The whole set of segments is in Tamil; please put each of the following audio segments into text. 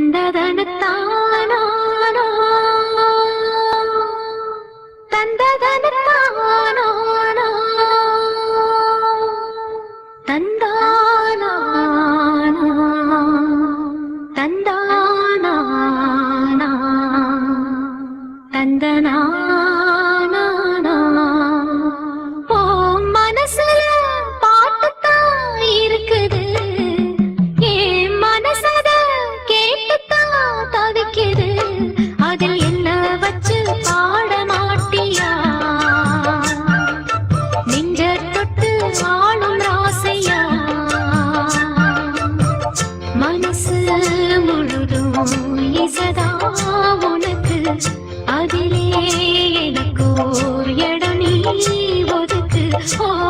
கந்ததனத்தான் உனக்கு. அதிலே எனக்கு ஓர் இடம் நீ ஒதுக்கு. ஆ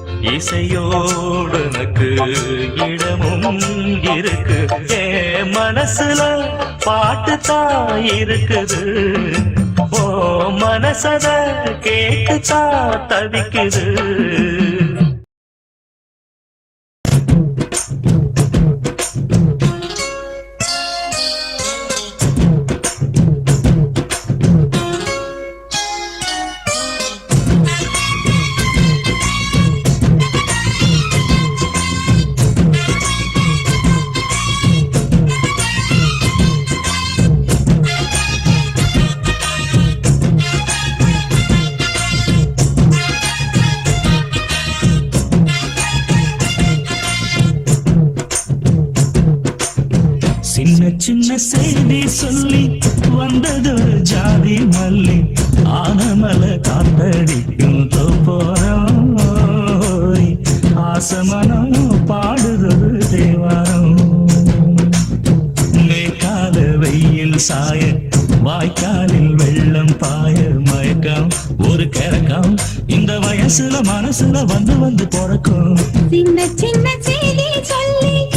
இசையோடனுக்கு இடமும் இருக்கு ஏ மனசுல பாட்டு தான் இருக்குது ஓ மனசத கேட்டு தான் தவிக்குது. சொல்லி வந்ததொரு ஜாதி மல்லி ஆனமல காத்தடிக்கும் தோப்போரம் ஆசமனம் பாடுதொரு தேவாரம். நேக்காத வெயில் சாய வாய்க்காலில் வெள்ளம் பாய மயக்கம். ஒரு கரக்கம் இந்த வயசுல மனசுல வந்து வந்து பிறக்கும். சின்ன சின்ன செய்தி சொல்லி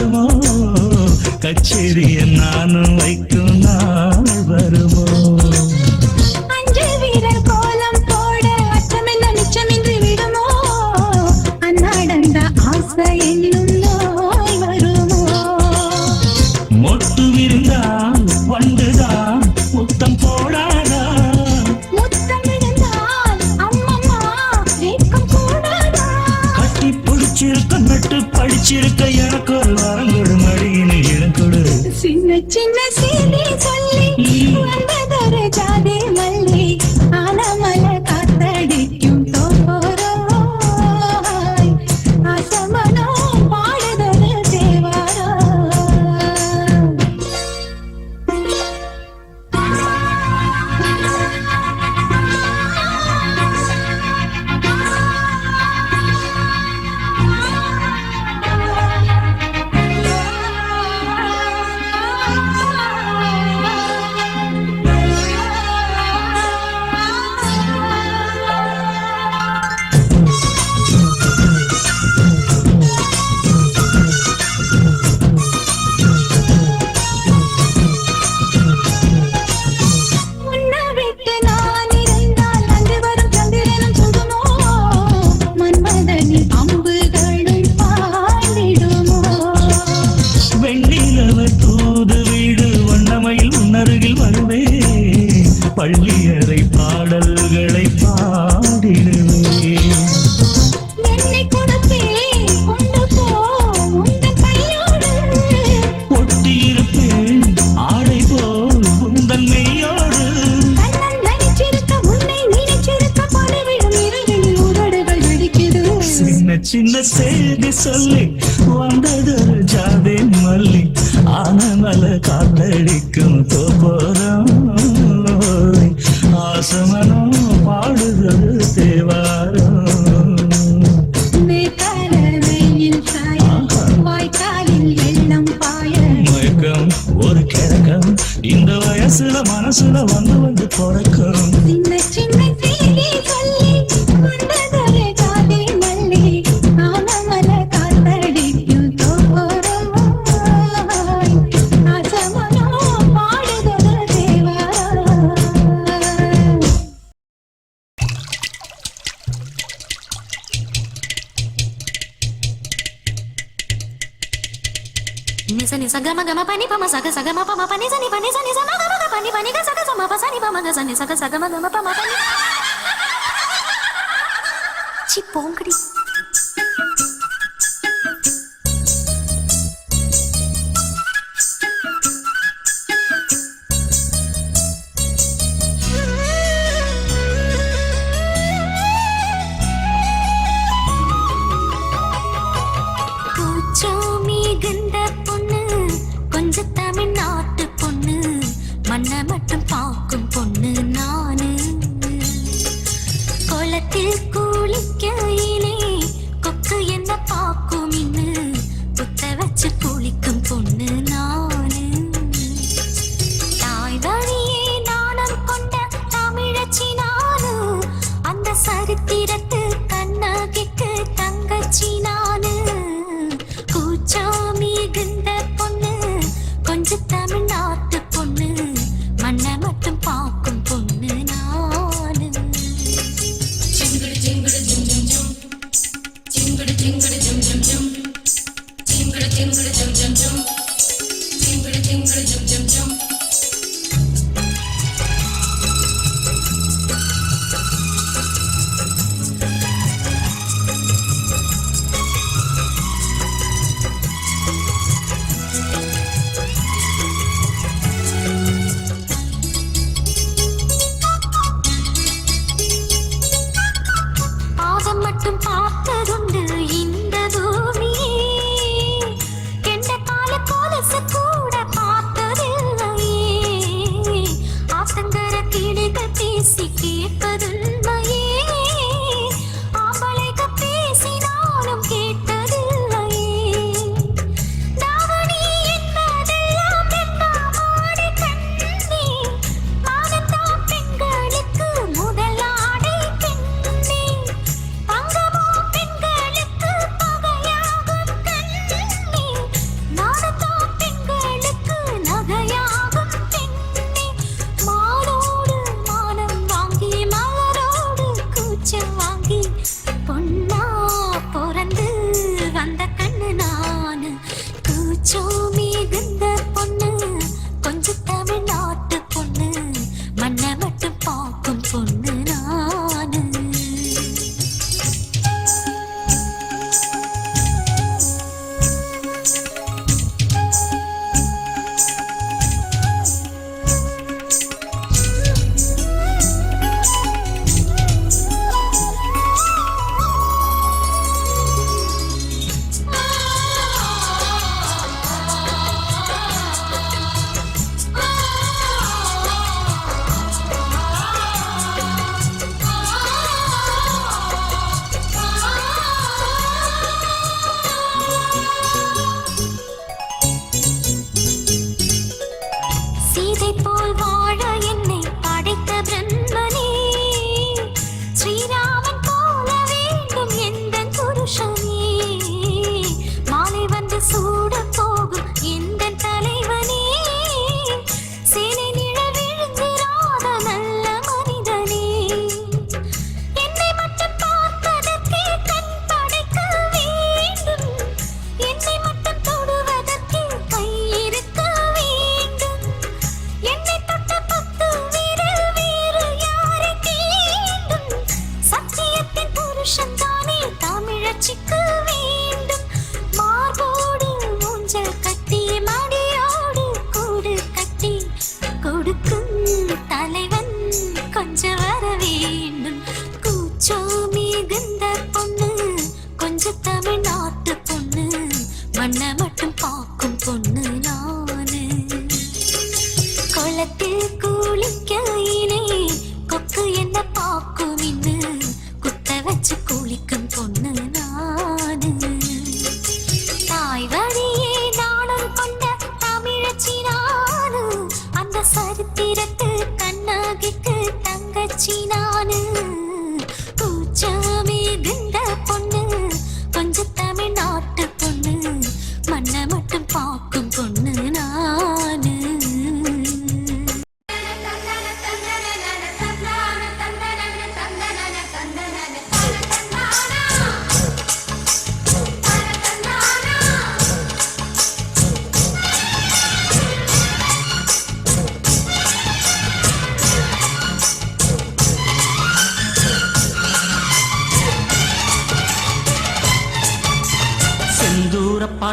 வருமோ? கச்சேரியை நானும் வைக்கும் நாள் வருமோ? ஆசமனம் பாடுதொரு ニザニバニザニザマガマガバニバニガザガマバニバマガガガマガマパマニチッポンクリス பொண்ணு காக்கும் பொண்ணு நானு. குளத்தில் கூலிக்கு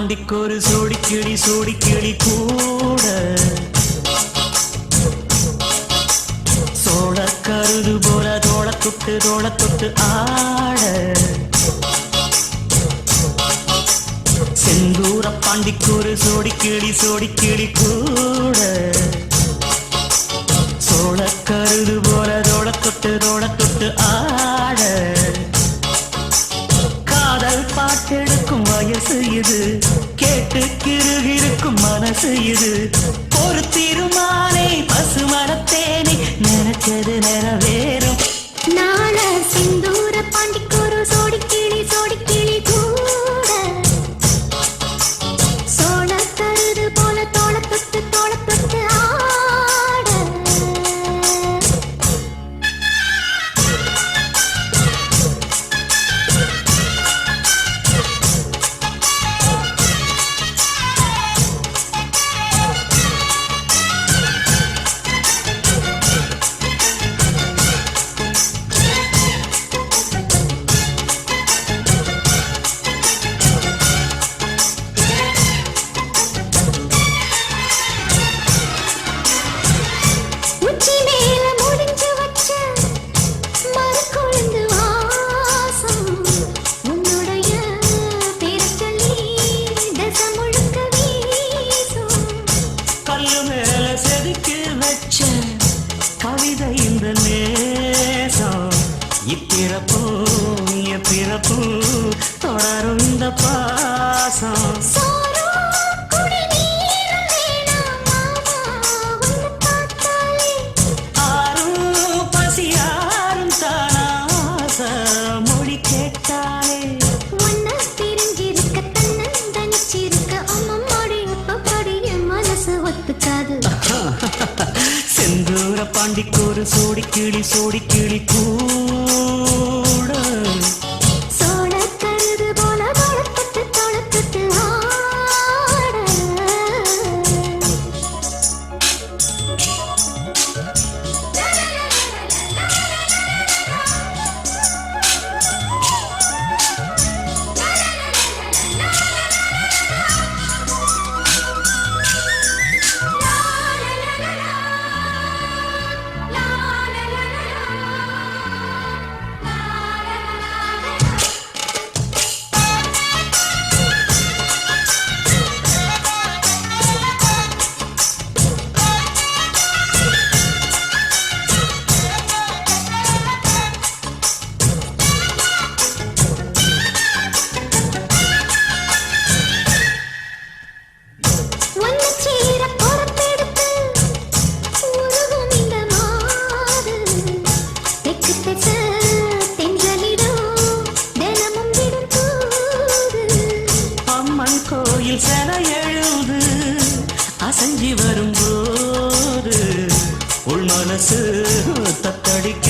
ஆண்டிக்கொரு சோடி கிளி சோடி கிளி கூட. சோழ கருது போல தோள தொட்டு தோள தொட்டு ஆட. செந்தூர பாண்டிக்கொரு சோடி கிளி சோடி கிளி கூட. சோழ கருது போல தோள தொட்டு தோள தொட்டு ஆட. இது சோடி கிளி சோடி கிளி சென எழுது அசஞ்சி வரும்போது உள் மனசு தத்தடிக்க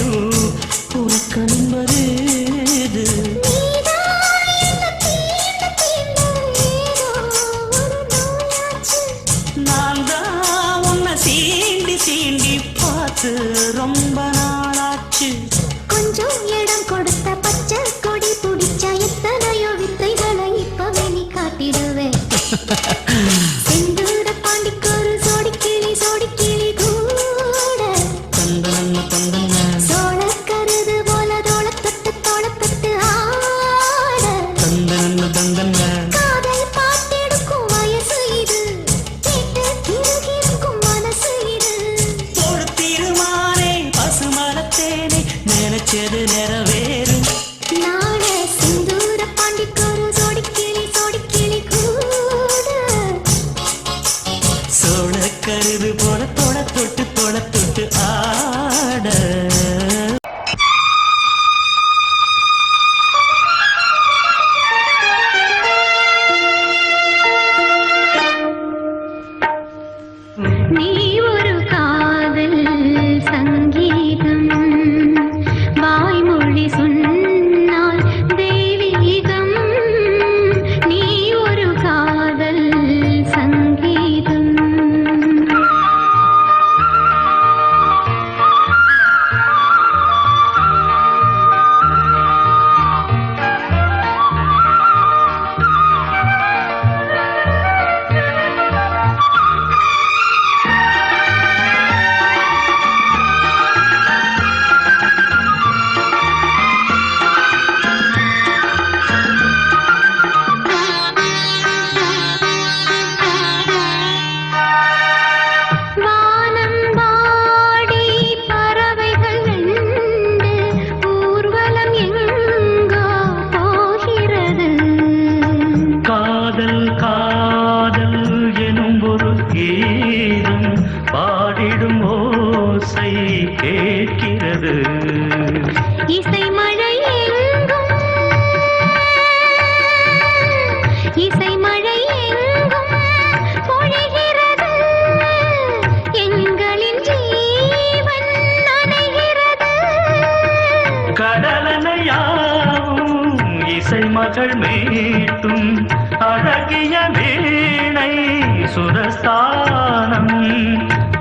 சுரசானம்.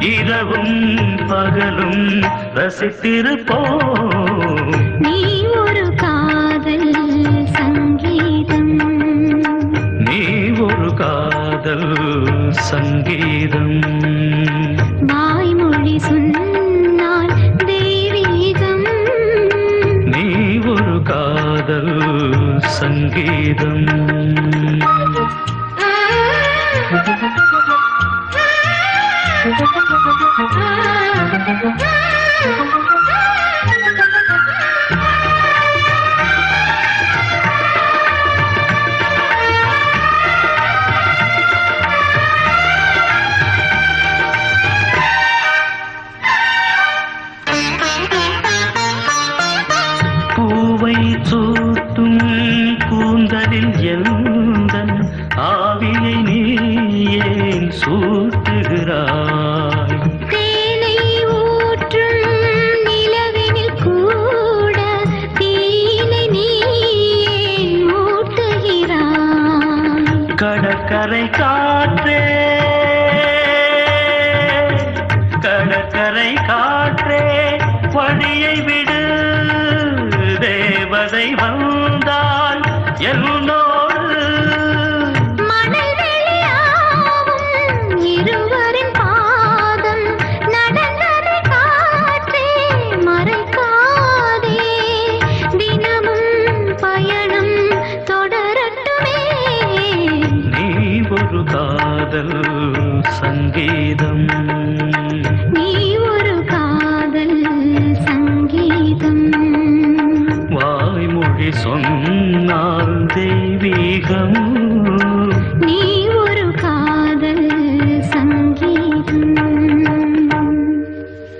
இரவும் பகலும் ரசித்திருப்போம். நீ ஒரு காதல் சங்கீதம். நீ ஒரு காதல் சங்கீதம். வாய்மொழி சொன்னால் தெய்வீகம். நீ ஒரு காதல் சங்கீதம். Thank you. Y